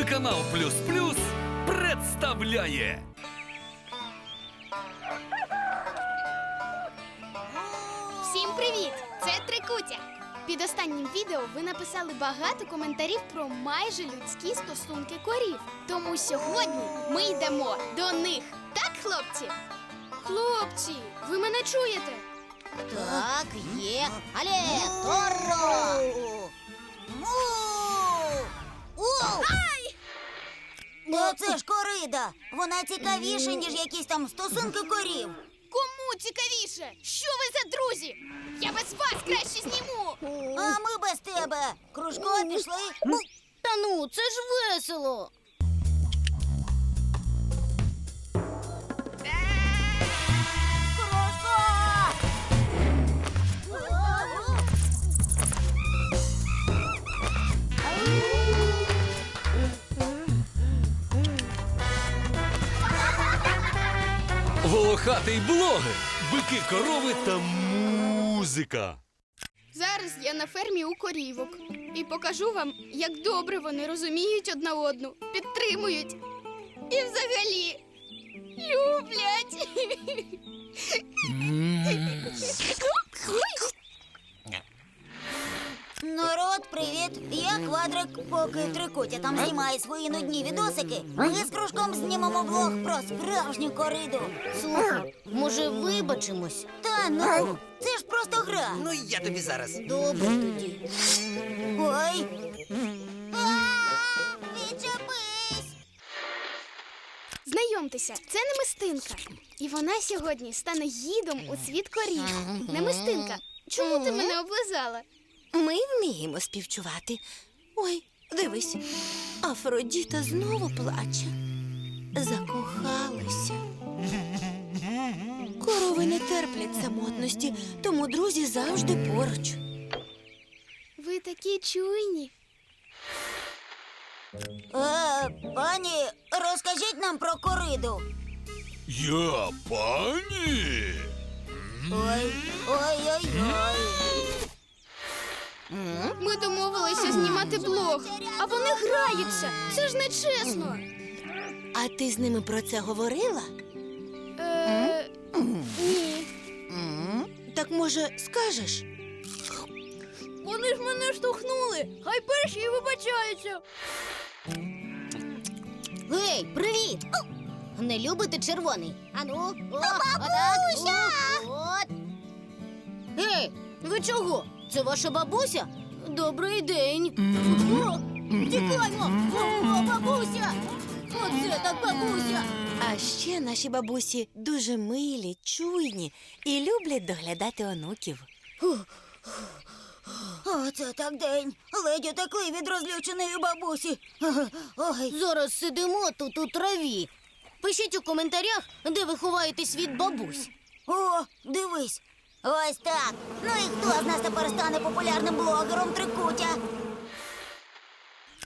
Телеканал Плюс Плюс представляє Всім привіт! Це Трикутя. Під останнім відео ви написали багато коментарів про майже людські стосунки корів. Тому сьогодні ми йдемо до них. Так, хлопці? Хлопці, ви мене чуєте? Так, є. Але, Торо! Та це ж корида. Вона цікавіша, ніж якісь там стосунки корів. Кому цікавіше? Що ви за друзі? Я без вас краще зніму. А ми без тебе. Кружко пішли. Та ну, це ж весело. Волохатий блогер, бики корови та музика. Зараз я на фермі у корівок і покажу вам, як добре вони розуміють одна одну, підтримують і взагалі люблять. Я квадрик, поки трикутя там знімає свої нудні відосики. Ми з кружком знімемо влог про справжню кориду. Слухай, може, вибачимось? Та ну, це ж просто гра. Ну, я тобі зараз. Добре тоді. Ой. А, Відчепись! Знайомтеся, це Немистинка. І вона сьогодні стане гідом у світ корів. Немистинка, чому ти мене облизала? Ми вміємо співчувати. Ой, дивись, Афродіта знову плаче. Закохалася. Корови не терплять самотності, тому друзі завжди поруч. Ви такі чуйні. Е, пані, розкажіть нам про кориду. Я пані. Ой, ой-ой-ой. Ми домовилися знімати блог, а вони граються. Це ж нечесно. А ти з ними про це говорила? Е, ні. Так може скажеш? Вони ж мене штовхнули. Хай перші вибачаються. Гей, привіт! Не любите червоний? Ану, о, бабуся! От. Гей, ви чого? Це ваша бабуся? Добрий день. О, о, бабуся! Оце так бабуся! А ще наші бабусі дуже милі, чуйні і люблять доглядати онуків. Оце так день. Ледь утекли від розлюченої бабусі. Ой, Зараз сидимо тут у траві. Пишіть у коментарях, де ви ховаєтесь від бабусь. о, дивись. Ось так. Ну і хто з нас тепер стане популярним блогером трикутя?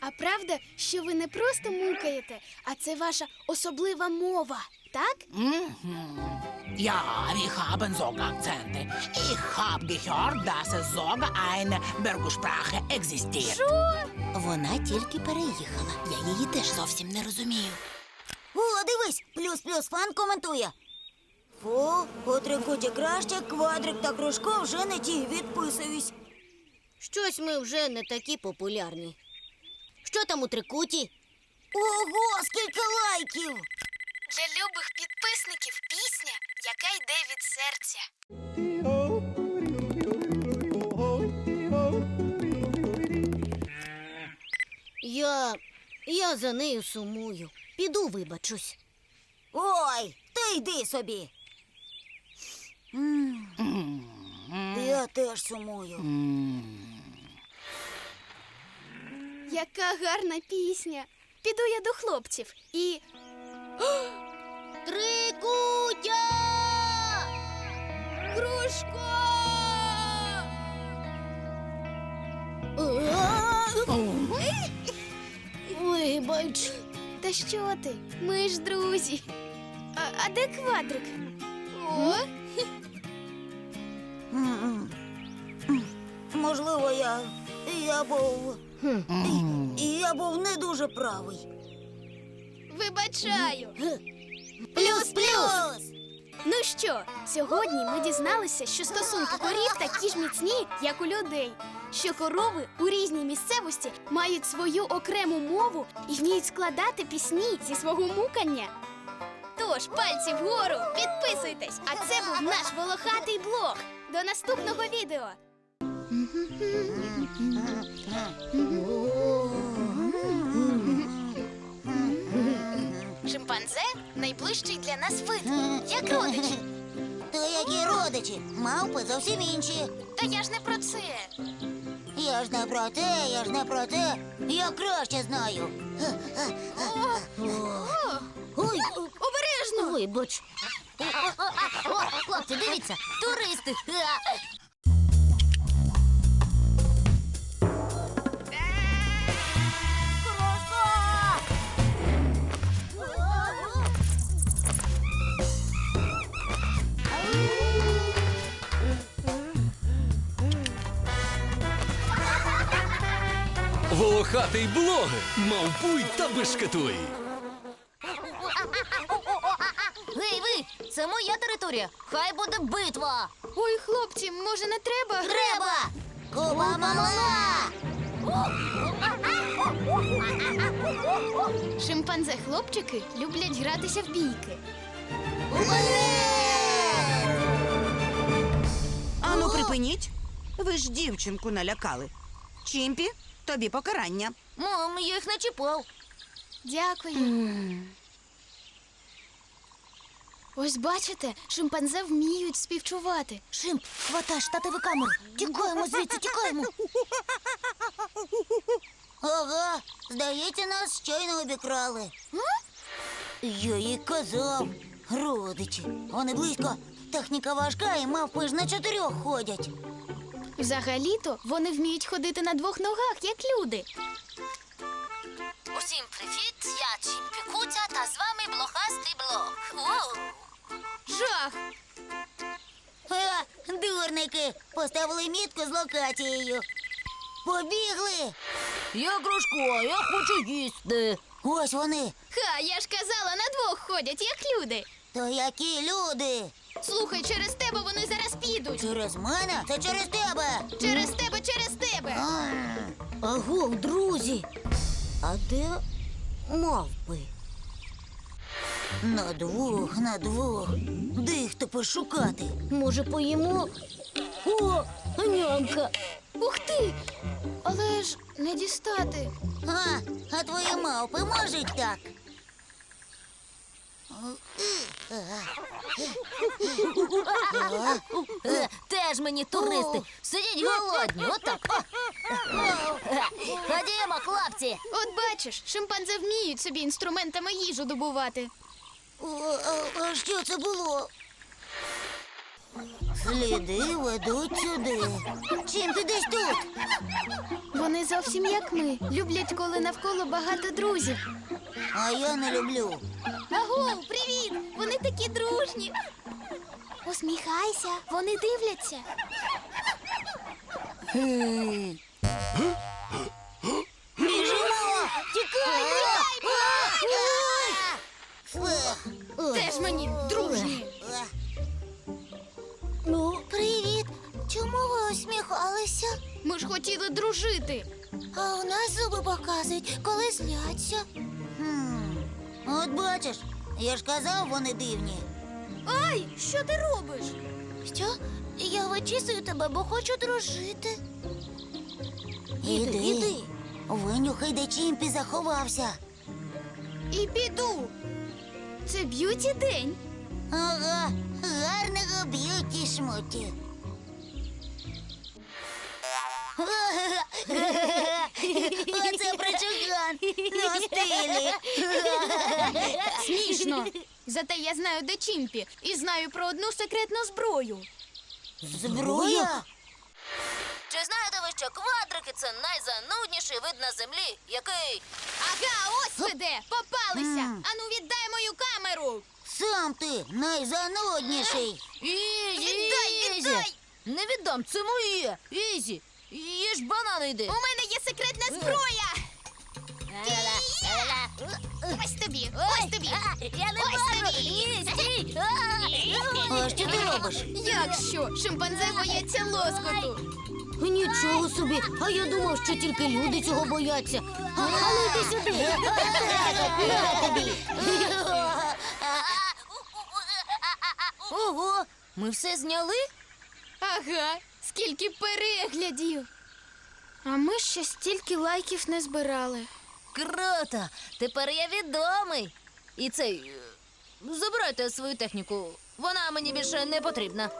А правда, що ви не просто мукаєте, а це ваша особлива мова, так? Ja, wir haben sogar Akzente. Ich habe gehört, dass es sogar eine existiert. Вона тільки переїхала. Я її теж зовсім не розумію. О, дивись, плюс-плюс фан коментує. Фу, у трикуті краще, квадрик та кружко вже не ті відписуюсь. Щось ми вже не такі популярні. Що там у трикуті? Ого, скільки лайків! Для любих підписників пісня, яка йде від серця. Я. я за нею сумую. Піду вибачусь. Ой, ти йди собі. Я теж сумую. Яка гарна пісня. Піду я до хлопців і. Трикутя! Кружко! Вибач. Та що ти? Ми ж друзі. А, а де квадрик? О, Можливо, я. я був І я був не дуже правий. Вибачаю. Плюс-плюс! Ну що, сьогодні ми дізналися, що стосунки корів такі ж міцні, як у людей. Що корови у різній місцевості мають свою окрему мову і вміють складати пісні зі свого мукання. Тож, пальці вгору, підписуйтесь! А це був наш волохатий блог. До наступного відео. Шимпанзе найближчий для нас вид, як родичі. То які родичі? Мавпи зовсім інші. Та я ж не про це. Я ж не про те, я ж не про те. Я краще знаю. Ой, Обережно! вибач. О, хлопці, дивіться, туристи. Волохатий блог. Мавпуй та бешкетуй. Гей, ви! Це моя територія. Хай буде битва. Ой, хлопці, може не треба? Треба! Куба мала! Шимпанзе хлопчики люблять гратися в бійки. Ану, припиніть. Ви ж дівчинку налякали. Чімпі, тобі покарання. Мам, я їх не чіпав. Дякую. Ось бачите, шимпанзе вміють співчувати. Шимп, хватай штативу камеру. Тікаємо звідси, тікаємо. Ага, здається, нас щойно обікрали. Я їй казав. Родичі. Вони близько. Техніка важка і мавпи ж на чотирьох ходять. Взагалі-то вони вміють ходити на двох ногах, як люди. Усім привіт, я Кутя та з вами блохастий. Воу. Жах! Ха, дурники, поставили мітку з локацією. Побігли. Я Грушко, я хочу їсти. Ось вони. Ха, я ж казала, на двох ходять, як люди. То які люди? Слухай, через тебе вони зараз підуть. Через мене? Це через тебе. Через тебе, через тебе. Аго, друзі. А де мавпи? На двох, на двох. Де їх тепер шукати? Може, поїмо? О, нямка. Ух ти! Але ж не дістати. А, а твої мавпи можуть так? Теж мені туристи. Сидіть голодні, отак. Ходімо, хлопці. От бачиш, шимпанзе вміють собі інструментами їжу добувати. О, а, а що це було? Сліди ведуть сюди. Чим ти десь тут? Вони зовсім як ми. Люблять, коли навколо багато друзів. А я не люблю. Аго, привіт! Вони такі дружні. Усміхайся, вони дивляться. Біжимо! Тікаємо! Теж мені дружні. Хотіли дружити. А у нас зуби показують, коли зляться. От бачиш, я ж казав, вони дивні. Ай, що ти робиш? Що? Я вичісую тебе, бо хочу дружити. Іди, іди. Винюхай, де Чімпі заховався. І піду. Це б'юті день. Ага, гарного б'юті шмуті. Оце прочуган на стилі. Смішно. Зате я знаю, де Чімпі, і знаю про одну секретну зброю. Зброя? Чи знаєте ви, що квадрики це найзанудніший вид на землі, який Ага, ось ви де! Попалися! Ану, віддай мою камеру! Сам ти найзанудніший. Віддай, віддай! не віддам, це моє. Ізі, їж банани йди. У мене є секретна зброя! Ось тобі, ось тобі. Я не можу! тобі. Ні, стій! А що ти робиш? Як що? Шимпанзе бояться лоскоту. Нічого собі, а я думав, що тільки люди цього бояться. А, а ну йди сюди. На тобі. Ого, ми все зняли? Ага, скільки переглядів. А ми ще стільки лайків не збирали. Круто! Тепер я відомий. І цей. е, Забирайте свою техніку. Вона мені більше не потрібна.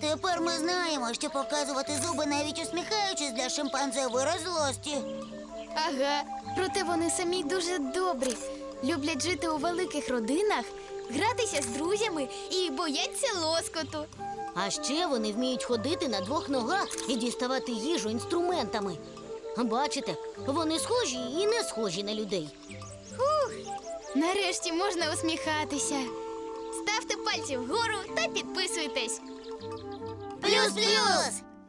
Тепер ми знаємо, що показувати зуби, навіть усміхаючись для шимпанзе вираз злості. Ага, проте вони самі дуже добрі. Люблять жити у великих родинах, гратися з друзями і бояться лоскоту. А ще вони вміють ходити на двох ногах і діставати їжу інструментами. Бачите, вони схожі і не схожі на людей. Нарешті можна усміхатися. Ставте пальці вгору та підписуйтесь. Плюс-плюс!